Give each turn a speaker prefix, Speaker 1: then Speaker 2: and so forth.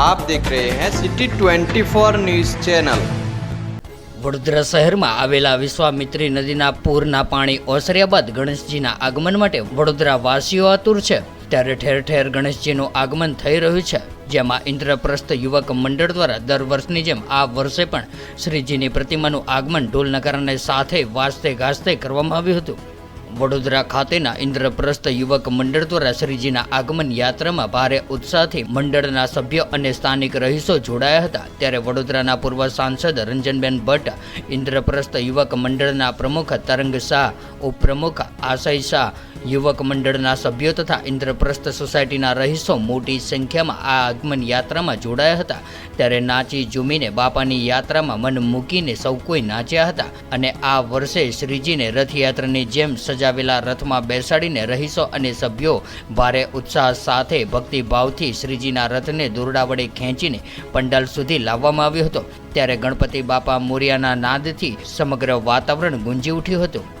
Speaker 1: आप देख रहे हैं सिटी 24 न्यूज चैनल
Speaker 2: વડોદરા શહેરમાં આવેલા વિશ્વામિત્રી નદીના પૂરના પાણી ઓસર્યા બાદ ગણેશજીના આગમન માટે વડોદરા વાસીઓ આતુર છે ત્યારે ઠેર ઠેર ગણેશજીનું આગમન થઈ રહ્યું છે જેમાં ઇન્દ્રપ્રસ્થ યુવક મંડળ દ્વારા દર વર્ષની જેમ આ વર્ષે પણ શ્રીજીની પ્રતિમાનું આગમન ઢોલ નગારાને સાથે વાજતે ગાજતે કરવામાં આવ્યું હતું વડોદરા ખાતેના ઇન્દ્રપ્રસ્થ યુવક મંડળ દ્વારા શ્રીજીના આગમન યાત્રામાં ભારે ઉત્સાહથી મંડળના સભ્યો અને સ્થાનિક રહીશો જોડાયા હતા. ત્યારે વડોદરાના પૂર્વ સાંસદ રંજનબેન ભટ્ટ, ઇન્દ્રપ્રસ્થ યુવક મંડળના પ્રમુખ તરંગ શાહ, ઉપપ્રમુખ આશય શાહ યુવક મંડળના સભ્યો તથા ઇન્દ્રપ્રસ્થ સોસાયટીના રહીશો મોટી સંખ્યામાં આ આગમન યાત્રામાં જોડાયા હતા. ત્યારે નાચી ઝૂમીને બાપાની યાત્રામાં મન મૂકીને સૌ કોઈ નાચ્યા હતા અને આ વર્ષે શ્રીજીને રથયાત્રાની જેમ સજાવેલા રથમાં બેસાડીને રહીશો અને સભ્યો ભારે ઉત્સાહ સાથે ભક્તિભાવથી શ્રીજીના રથને દોરડા વડે ખેંચીને પંડાલ સુધી લાવવામાં આવ્યો હતો. ત્યારે ગણપતિ બાપા મોરિયાના નાદથી સમગ્ર વાતાવરણ ગુંજી ઉઠ્યું હતું.